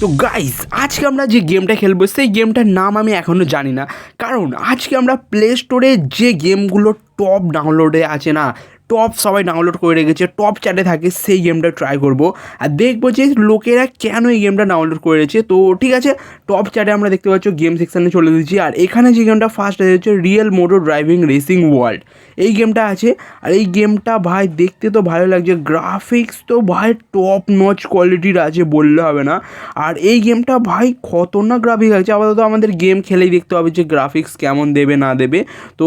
তো গাইজ আজকে আমরা যে গেমটা খেলব, সেই গেমটার নাম আমি এখনও জানি না। কারণ আজকে আমরা প্লে স্টোরে যে গেমগুলো টপ ডাউনলোডে আছে না টপ সবাই ডাউনলোড করে রেখেছে টপ চ্যাটে থাকে সেই গেমটা ট্রাই করব। আর দেখব যে লোকেরা কেন এই গেমটা ডাউনলোড করে রেখেছে। তো ঠিক আছে টপ চ্যাটে আমরা দেখতে পাচ্ছ গেম সেকশানে চলে দিচ্ছি আর এখানে যে গেমটা ফার্স্ট হচ্ছে real moto driving racing world এই গেমটা আছে। আর এই গেমটা ভাই দেখতে তো ভালো লাগছে। গ্রাফিক্স তো ভাই টপ নচ কোয়ালিটির আছে বললে হবে না। আর এই গেমটা ভাই খতরনাক গ্রাফিক্স আছে। আপাতত আমাদের গেম খেলেই দেখতে হবে যে গ্রাফিক্স কেমন দেবে, না দেবে। তো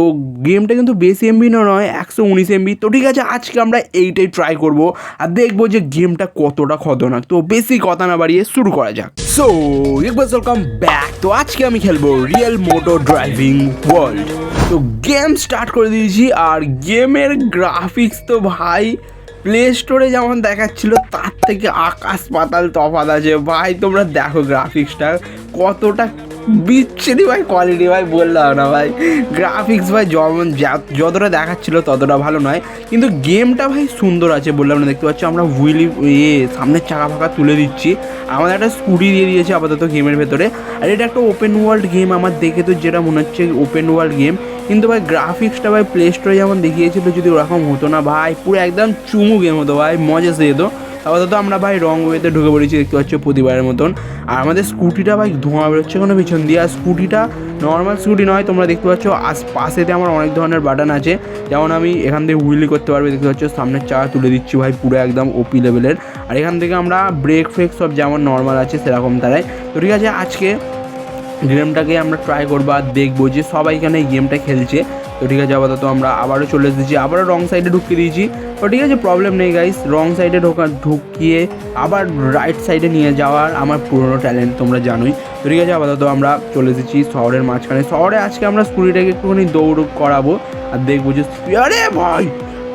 গেমটা কিন্তু বেশি এমবি নয়, একশো উনিশ এমবি তো ঠিক আছে, আজকে আমরা এইটাই ট্রাই করব আর দেখব যে গেমটা কতটা খতরনাক। তো বেশি কথা না বাড়িয়ে শুরু করা যাক। সো একবার ওয়েলকাম ব্যাক তো আজকে আমি খেলব রিয়েল মোটো ড্রাইভিং ওয়ার্ল্ড তো গেম স্টার্ট করে দিয়েছি আর গেমের গ্রাফিক্স তো ভাই প্লে স্টোরে যেমন দেখাচ্ছিল, তার থেকে আকাশ পাতাল তফাত আছে। ভাই, তোমরা দেখো গ্রাফিক্সটা কতটা বিচ্ছিরি ভাই কোয়ালিটি ভাই, বললাম না ভাই। গ্রাফিক্স ভাই, যেমন যতটা দেখাচ্ছিল ততটা ভালো নয়। কিন্তু গেমটা ভাই সুন্দর আছে, বললাম না, দেখতে পাচ্ছ আমরা হুইলি ইয়ে সামনের চাকা ফাঁকা তুলে দিচ্ছি। আমাদের একটা স্কুটি দিয়ে দিয়েছে আপাতত গেমের ভেতরে। আর এটা একটা ওপেন ওয়ার্ল্ড গেম আমার দেখে তো যেটা মনে হচ্ছে ওপেন ওয়ার্ল্ড গেম কিন্তু ভাই গ্রাফিক্সটা ভাই প্লে স্টোরে যেমন দেখিয়েছিল, যদি ওরকম হতো না ভাই, পুরো একদম চুমু গেম হতো ভাই, মজা সে যেত। আপাতত আমরা ভাই রং ওয়েতে ঢুকে পড়েছি, দেখতে পাচ্ছ প্রতিবারের মতন। আর আমাদের স্কুটিটা ভাই ধোঁয়া বেরোচ্ছে কোনো পিছন দিয়ে। আর স্কুটিটা নর্মাল স্কুটি নয়, তোমরা দেখতে পাচ্ছ আস, পাশেতে আমার অনেক ধরনের বাটন আছে। যেমন আমি এখান থেকে হুইলি করতে পারব, দেখতে পাচ্ছ সামনের চা তুলে দিচ্ছি ভাই, পুরো একদম ওপি লেভেলের আর এখান থেকে আমরা ব্রেক ফ্রেক সব যেমন নর্মাল আছে, সেরকম তারাই। তো ঠিক আছে, আজকে গেমটাকে আমরা ট্রাই করব আর দেখব যে সবাই এখানে এই গেমটা খেলছে। তো ঠিক আছে, আপাতত আমরা আবারও চলে এসেছি, আবারও রং সাইডে ঢুকিয়ে দিয়েছি। তো ঠিক আছে প্রবলেম নেই গাইস রং সাইডে ঢোকা ঢুকিয়ে আবার রাইট সাইডে নিয়ে যাওয়ার আমার পুরনো ট্যালেন্ট তোমরা জানোই। তো ঠিক আছে, আপাতত আমরা চলে এসেছি শহরের মাঝখানে। শহরে আজকে আমরা স্কুটিটাকে একটুখানি দৌড় করাবো আর দেখব যে আরে ভাই!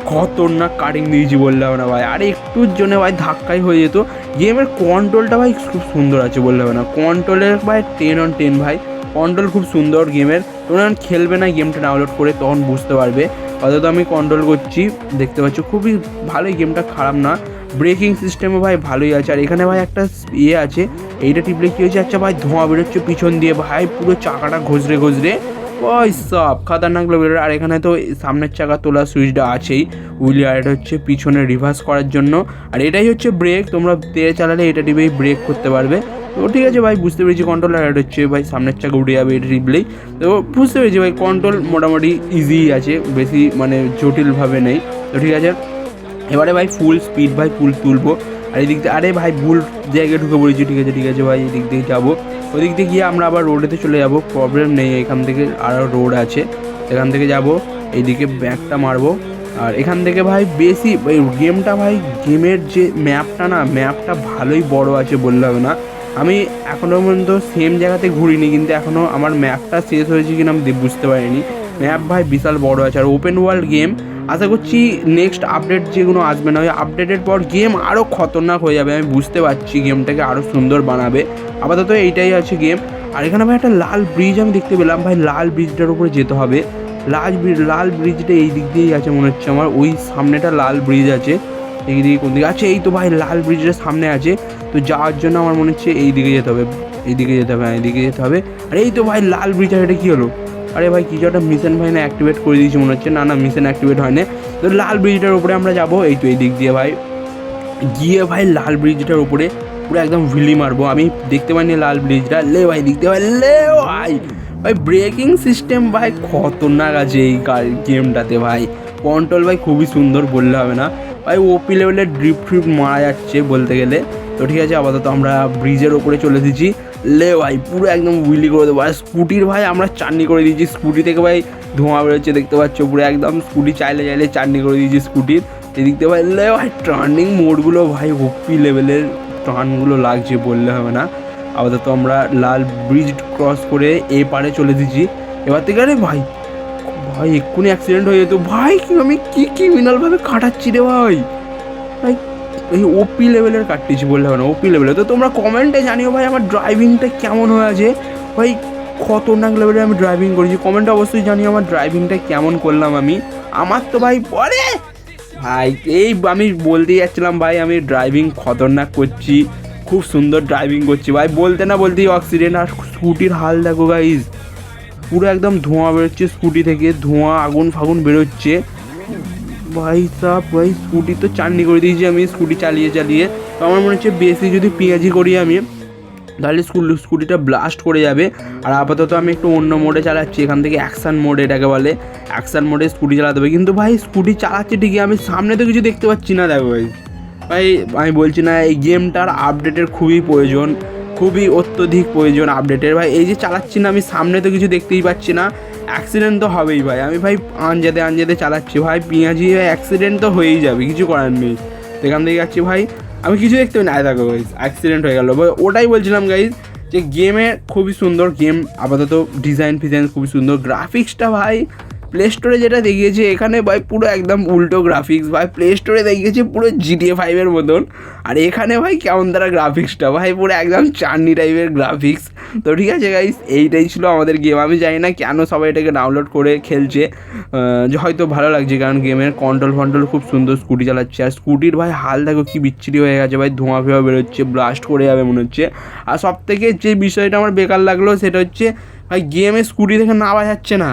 খতরনাক কাটিং দিয়েছি বললাম না ভাই। আর একটুর জন্য ভাই ধাক্কাই হয়ে যেত। গেমের কন্ট্রোলটা ভাই খুব সুন্দর আছে বললে হবে না কন্ট্রোলের ভাই টেন অন টেন ভাই। কন্ট্রোল খুব সুন্দর গেমের তোমরা যখন খেলবে না গেমটা ডাউনলোড করে তখন বুঝতে পারবে। অন্তত আমি কন্ট্রোল করছি, দেখতে পাচ্ছ। খুবই ভালোই গেমটা খারাপ না। ব্রেকিং সিস্টেমও ভাই ভালোই আছে। আর এখানে ভাই একটা ইয়ে আছে। এইটা টিপলে কী হয়েছে? আচ্ছা ভাই ধোঁয়া বেরোচ্ছে পিছন দিয়ে। ভাই পুরো চাকাটা ঘষরে ঘষরে সব খাতারনাক বেরোয়। আর এখানে তো সামনের চাকা তোলা সুইচটা আছেই। উইলি আর এটা হচ্ছে পিছনে রিভার্স করার জন্য। আর এটাই হচ্ছে ব্রেক তোমরা তেলে চালালে এটা টিপেই ব্রেক করতে পারবে। তো ঠিক আছে ভাই, বুঝতে পেরেছি কন্ট্রোল আর এটা হচ্ছে। ভাই, সামনের চাকা উঠে যাবে, এটা টিপলেই তো বুঝতে পেরেছি ভাই কন্ট্রোল মোটামুটি ইজি আছে, বেশি মানে জটিলভাবে নেই। তো ঠিক আছে, এবারে ভাই ফুল স্পিড ভাই ফুল তুলবো। আর এদিক আরে ভাই ভুল জায়গায় ঢুকে পড়েছি। ঠিক আছে ঠিক আছে ভাই, এদিক দিয়ে যাব। ওদিক দিয়ে গিয়ে আমরা আবার রোডেতে চলে যাব। প্রবলেম নেই, এখান থেকে আরও রোড আছে। এখান থেকে যাব এইদিকে ব্যাকটা মারবো। আর এখান থেকে ভাই বেশি গেমটা ভাই গেমের যে ম্যাপটা না ম্যাপটা ভালোই বড় আছে বললাম না। আমি এখনও পর্যন্ত সেম জায়গাতে ঘুরিনি, কিন্তু এখনও আমার ম্যাপটা শেষ হয়েছে কিনা আমি বুঝতে পারিনি। ম্যাপ ভাই বিশাল বড় আছে। আর ওপেন ওয়ার্ল্ড গেম আশা করছি নেক্সট আপডেট যেগুলো আসবে না, ওই আপডেটের পর গেম আরও খতরনাক হয়ে যাবে, আমি বুঝতে পারছি গেমটাকে আরও সুন্দর বানাবে। আপাতত এইটাই আছে গেম আর এখানে ভাই একটা লাল ব্রিজ আমি দেখতে পেলাম, ভাই লাল ব্রিজটার উপরে যেতে হবে। লাল ব্রিজ লাল ব্রিজটা এই দিক দিয়েই আছে মনে হচ্ছে আমার, ওই সামনেটা লাল ব্রিজ আছে। এই দিকে কোন দিকে আছে এই তো ভাই লাল ব্রিজের সামনে আছে। তো যাওয়ার জন্য আমার মনে হচ্ছে এই দিকে যেতে হবে, এইদিকে যেতে হবে হ্যাঁ এইদিকে যেতে হবে। আর এই তো ভাই লাল ব্রিজ এটা কী হলো? আরে ভাই, কিছু একটা মিশন ভাই না অ্যাক্টিভেট করে দিয়েছি মনে হচ্ছে। না না মিশন অ্যাক্টিভেট হয় না তো লাল ব্রিজটার উপরে আমরা যাব। এই তো এই দিক দিয়ে ভাই। গিয়ে ভাই লাল ব্রিজটার উপরে পুরো একদম ভিলি মারবো। আমি দেখতে পাইনি লাল ব্রিজটা। লে ভাই, দেখতে পাই লে ভাই। ভাই ব্রেকিং সিস্টেম ভাই, খতরনাক আছে এই গেমটাতে ভাই। কন্ট্রোল ভাই খুবই সুন্দর, বললে হবে না। ভাই ওপি লেভেলের ড্রিপ ফ্রিপ মারা যাচ্ছে বলতে গেলে। তো ঠিক আছে, আপাতত আমরা ব্রিজের ওপরে চলে এসেছি। লে ভাই, পুরো একদম উইলি করে দেবো। আর স্কুটির ভাই, আমরা চাটনি করে দিয়েছি স্কুটি থেকে ভাই, ধোঁয়া বেরোচ্ছে, দেখতে পাচ্ছ পুরো একদম স্কুটি চাইলে চাইলে চাটনি করে দিয়েছি স্কুটির। এদিক দিয়ে ভাই, লে ভাই টার্নিং মোডগুলো ভাই ওপি লেভেলের টার্নগুলো লাগছে বললে হবে না। আপাতত আমরা লাল ব্রিজ ক্রস করে এ পারে চলে এসেছি এবার থেকে আরে ভাই ভাই, এক্ষুনি অ্যাক্সিডেন্ট হয়ে যেত। ভাই কি আমি কি ক্রিমিনালভাবে কাটাচ্ছি রে ভাই? ভাই এই ওপি লেভেলের কাটতেছি বললে না ওপি লেভেলে তো তোমরা কমেন্টে জানিও ভাই, আমার ড্রাইভিংটা কেমন হয়ে আছে ভাই, খতরনাক লেভেলে আমি ড্রাইভিং করেছি। কমেন্টে অবশ্যই জানিও আমার ড্রাইভিংটা কেমন করলাম আমি। আমার তো ভাই পরে! ভাই, এই আমি বলতে যাচ্ছিলাম, ভাই, আমি ড্রাইভিং খতরনাক করছি। খুব সুন্দর ড্রাইভিং করছি। ভাই, বলতে না বলতেই অক্সিডেন্ট আর স্কুটির হাল দেখো গাইজ পুরো একদম ধোঁয়া বেরোচ্ছে স্কুটি থেকে, ধোঁয়া আগুন ফাগুন বেরোচ্ছে। ভাই সাহ ভাই স্কুটি তো চাননি করে দিয়েছি আমি, স্কুটি চালিয়ে চালিয়ে। তো আমার মনে হচ্ছে বেশি যদি পেঁয়াজি করি আমি, তাহলে স্কুল, স্কুটিটা ব্লাস্ট করে যাবে। আর আপাতত আমি একটু অন্য মোডে চালাচ্ছি, এখান থেকে অ্যাকশান মোড এটাকে বলে। অ্যাকশান মোডে স্কুটি চালাতে হবে। কিন্তু ভাই স্কুটি চালাচ্ছি ঠিকই, আমি সামনে তো কিছু দেখতে পাচ্ছি না, দেখো ভাই। ভাই, আমি বলছি না, এই গেমটার আপডেটের খুবই প্রয়োজন, খুবই অত্যধিক প্রয়োজন আপডেটের ভাই, এই যে চালাচ্ছি না, আমি সামনে তো কিছু দেখতেই পাচ্ছি না। অ্যাক্সিডেন্ট তো হবেই ভাই। আমি ভাই আনজাতে আনজাতে চালাচ্ছি। ভাই পেঁয়াজি অ্যাক্সিডেন্ট তো হয়েই যাবে, কিছু করার নেই। এখান থেকে যাচ্ছি ভাই। আমি কিছু দেখতে পাই না। দেখো গাইজ অ্যাক্সিডেন্ট হয়ে গেল। ওটাই বলছিলাম গাইজ যে গেমে খুবই সুন্দর গেম আপাতত ডিজাইন ফিজাইন খুবই সুন্দর। গ্রাফিক্সটা ভাই প্লে স্টোরে যেটা দেখিয়েছে, এখানে ভাই পুরো একদম উল্টো গ্রাফিক্স ভাই প্লে স্টোরে দেখিয়েছে পুরো জিটিএ ফাইভের মতন। আর এখানে ভাই কেমন তারা গ্রাফিক্সটা ভাই পুরো একদম চাননি টাইপের গ্রাফিক্স তো ঠিক আছে গাইস এইটাই ছিল আমাদের গেম আমি জানি না কেন সবাই এটাকে ডাউনলোড করে খেলছে। হয়তো ভালো লাগছে কারণ গেমের কন্ট্রোল ফন্ট্রোল খুব সুন্দর স্কুটি চালাচ্ছে। আর স্কুটির ভাই হাল দেখো কি বিচ্ছিরি হয়ে গেছে ভাই, ধোঁয়া ফোঁয়া বেরোচ্ছে ব্লাস্ট করে যাবে মনে হচ্ছে। আর সব থেকে যে বিষয়টা আমার বেকার লাগল সেটা হচ্ছে, ভাই গেমে স্কুটি দেখে নামা যাচ্ছে না।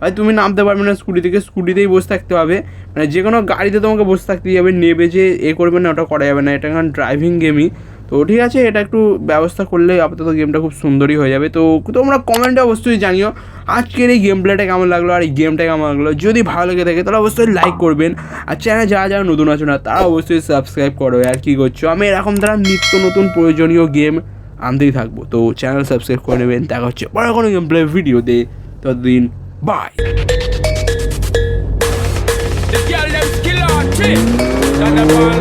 ভাই, তুমি নামতে পারবে না স্কুটি থেকে স্কুটিতেই বসে থাকতে হবে। মানে যে কোনো গাড়িতে তোমাকে বসে থাকতে হবে, নেবে যে এ করবে না, ওটা করা যাবে না। এটা কারণ ড্রাইভিং গেমই তো ঠিক আছে, এটা একটু ব্যবস্থা করলে আপাতত গেমটা খুব সুন্দরই হয়ে যাবে। তো তোমরা কমেন্টে অবশ্যই জানিও আজকের এই গেম প্লেটা কেমন লাগল আর এই গেমটা কেমন লাগল। যদি ভালো লেগে থাকে, তাহলে অবশ্যই লাইক করবেন। আর চ্যানেলে যারা যারা নতুন আছো না, তারা অবশ্যই সাবস্ক্রাইব করো। আর কী করছ? আমি এরকম তারা নিত্য নতুন প্রয়োজনীয় গেম আনতেই থাকব। তো চ্যানেল সাবস্ক্রাইব করে নেবেন। দেখা হচ্ছে বড় কোনো গেম প্লে ভিডিওতে ততদিন Bye. The girl them skill artist.